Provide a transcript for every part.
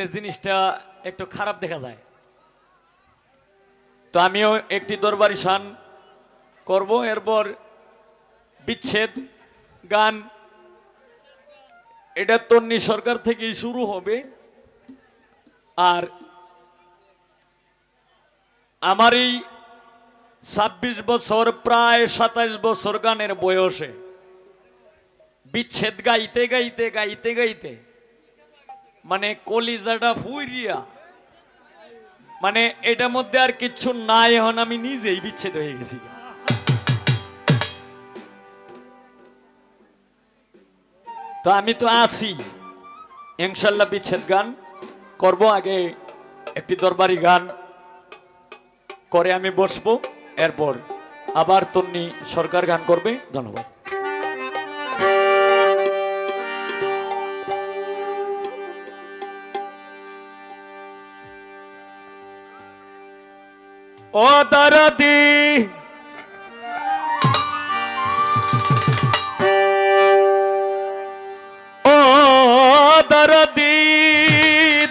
তাহলে জিনিসটা একটু খারাপ দেখা যায়। তো আমিও একটি দরবারি শান করব, এরপর বিচ্ছেদ, গান, এটা তন্নি সরকার থেকেই শুরু হবে। আর আমার এই ছাব্বিশ বছর, প্রায় সাতাইশ বছর গানের বয়সে বিচ্ছেদ গাইতে গাইতে গাইতে গাইতে মানে কলিজাটা ফুইরিয়া। মানে এটার মধ্যে আর কিচ্ছু নাই, এখন আমি নিজেই বিচ্ছেদ হয়ে গেছি। তো আমি তো আছি। ইনশাল্লাহ বিচ্ছেদ গান করব আগে, একটি দরবারি গান করে আমি বসবো, এরপর আবার তন্নি সরকার গান করবে, ধন্যবাদ। ও দারাদি। ও দারাদি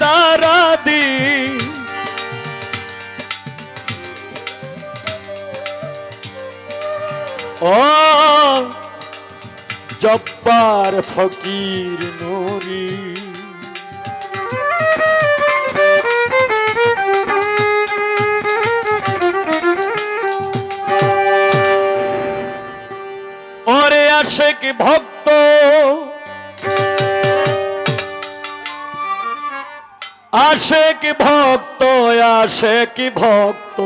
দারাদি। ও জব্বার ফকির নুরি। আসে কি ভক্ত? আসে কি ভক্ত, আসে কি ভক্ত?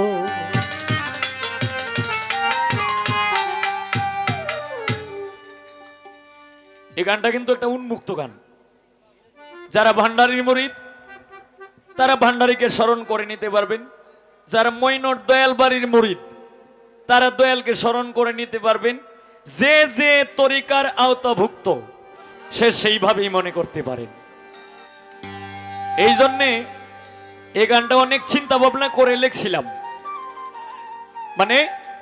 এই গানটা কিন্তু একটা উন্মুক্ত গান। যারা ভান্ডারীর মরিদ, তারা ভান্ডারীকে স্মরণ করে নিতে পারবেন। যারা মৈনট দয়াল বাড়ির মরিদ, তারা দয়ালকে স্মরণ করে নিতে পারবেন। যে যে তরিকার আওতাভুক্ত, সে সেইভাবেই মনে করতে পারেন এই জন্যে এই গানটা অনেক চিন্তা ভাবনা করে লিখছিলাম। মানে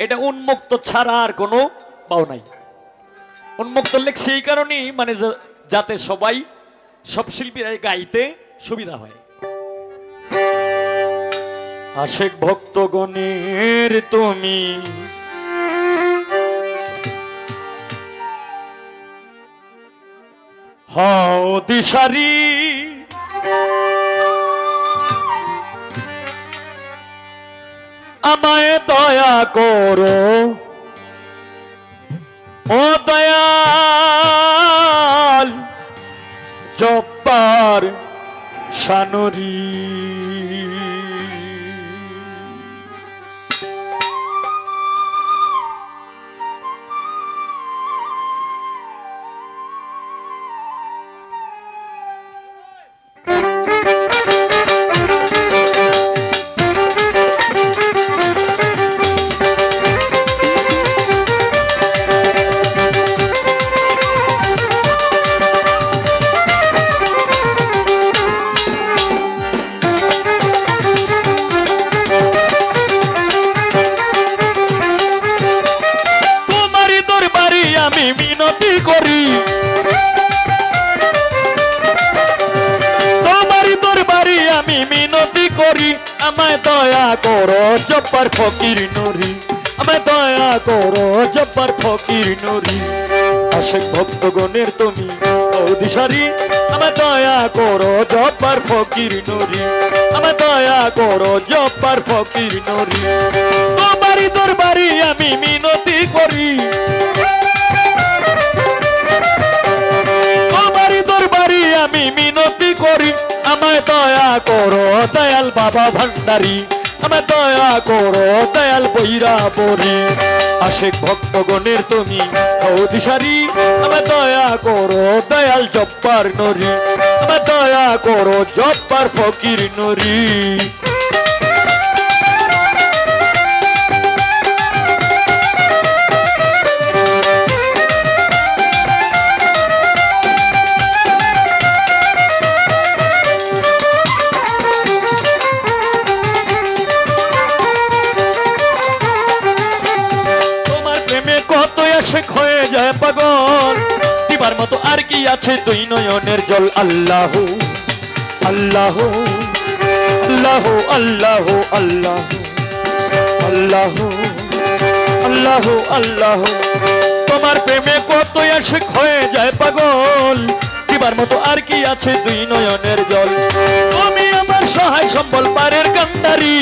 এটা উন্মুক্ত ছাড়া আর কোনো পাও নাই। উন্মুক্ত লেখছি এই কারণেই মানে যাতে সবাই, সব শিল্পীরা গাইতে সুবিধা হয়। আশেক ভক্তগণের তুমি হও দিশারি। আমায় দয়া করো। ও দয়াল জব্বার সানরী। আমায় দয়া করো জব্বার ফকির নুরি। আমায় দয়া করো জব্বার ফকির নুরি। আশেক ভক্তগণের তুমি দিশারি আমায় দয়া করো জব্বার ফকির নুরি। আমায় দয়া করো জব্বার ফকির নুরি। করো দয়াল বাবা ভান্ডারি। আমার দয়া করো দয়াল বৈরা পরে আশেক ভক্তগণের তুমি দিশারি। আমার দয়া করো দয়াল জব্বার নরি। আমার দয়া করো জব্বার ফকির নরি। আছে দুই নয়নের জল, আল্লাহ আল্লাহ আল্লাহ আল্লাহ আল্লাহ আল্লাহ আল্লাহ আল্লাহ। তোমার প্রেমে কত আশেক হয়ে যায় পাগল, দিবার মতো আর কি আছে দুই নয়নের জল? তুমি আমার সহায় সম্বল পারের কান্ডারি।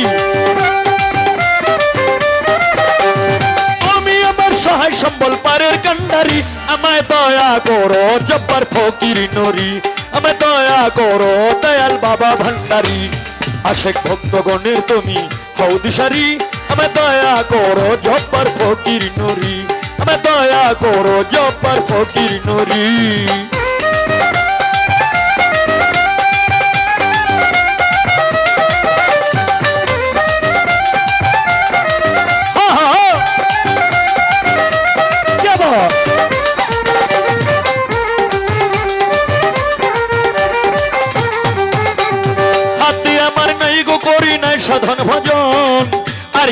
আমায় দয়া করো, জব্বার ফকির নরি। আমায় দয়া করো, দয়াল বাবা ভান্ডারি। আশেক ভক্তগণের তুমি হৌদিশারি আমায় দয়া করো, জব্বার ফকির নরি। আমায় দয়া করো, জব্বার ফকির নরি।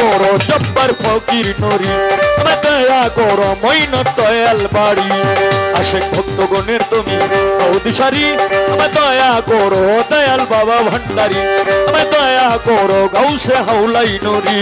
করো জব্বার ফকির নরি। আমায় দয়া করো মইন দয়াল বাড়ি। আশেক ভক্তগণের তুমি দিশারি আমার দয়া করো, দয়াল বাবা ভণ্ডারি আমার দয়া করো, গাউসে হাউলাই নরি।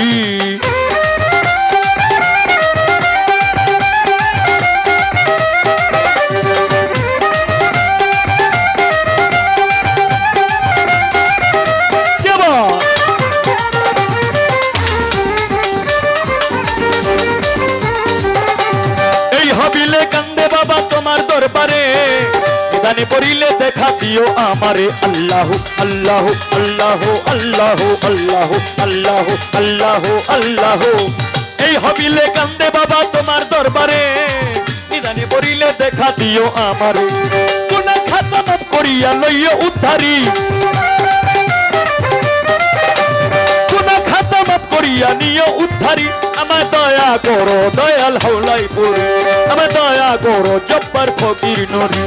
হবিলে কান্দে বাবা তোমার দরবারে। নিদানে পড়িলে দেখা দিও আমারে। আল্লাহ আল্লাহ আল্লাহ আল্লাহ আল্লাহ আল্লাহ আল্লাহ আল্লাহ। এই হবিলে কান্দে বাবা তোমার দরবারে। নিদানে পড়িলে দেখা দিও আমারে। কোন খাতা করিয়া লইয়া উদ্ধারি। করিয়া নিও উদ্ধারি। আমার দয়া করো, দয়াল হাওলাই পুরি আমার দয়া করো, জব্বার ফকির নরি।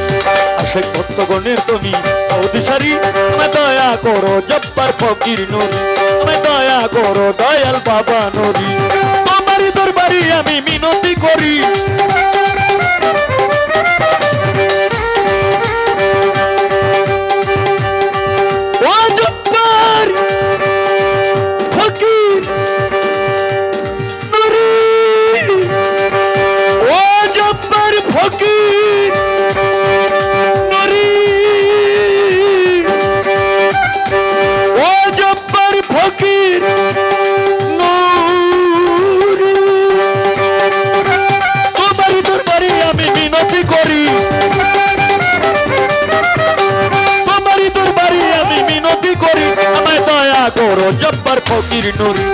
আশেক ভক্তগণের তুমি দিশারি আমার দয়া করো, জব্বার ফকির নরি। আমার দয়া করো, দয়াল বাবা নরি। তোমারই দরবারি আমি মিনতি করি। ফকির নুরি।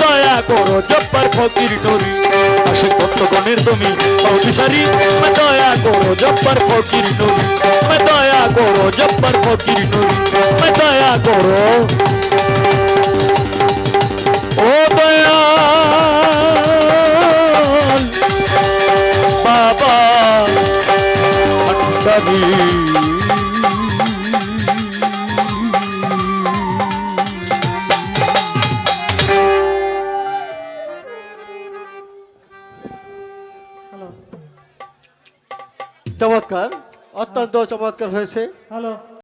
দয়া করো জব্বার ফকির নুরি। আশিক ভক্তগণের তুমি অভিসারী দয়া করো জব্বার ফকির নুরি। দয়া করো জব্বার ফকির নুরি। দয়া করো। ও দয়াল, বাবা অত্যন্ত চমৎকার হয়েছে।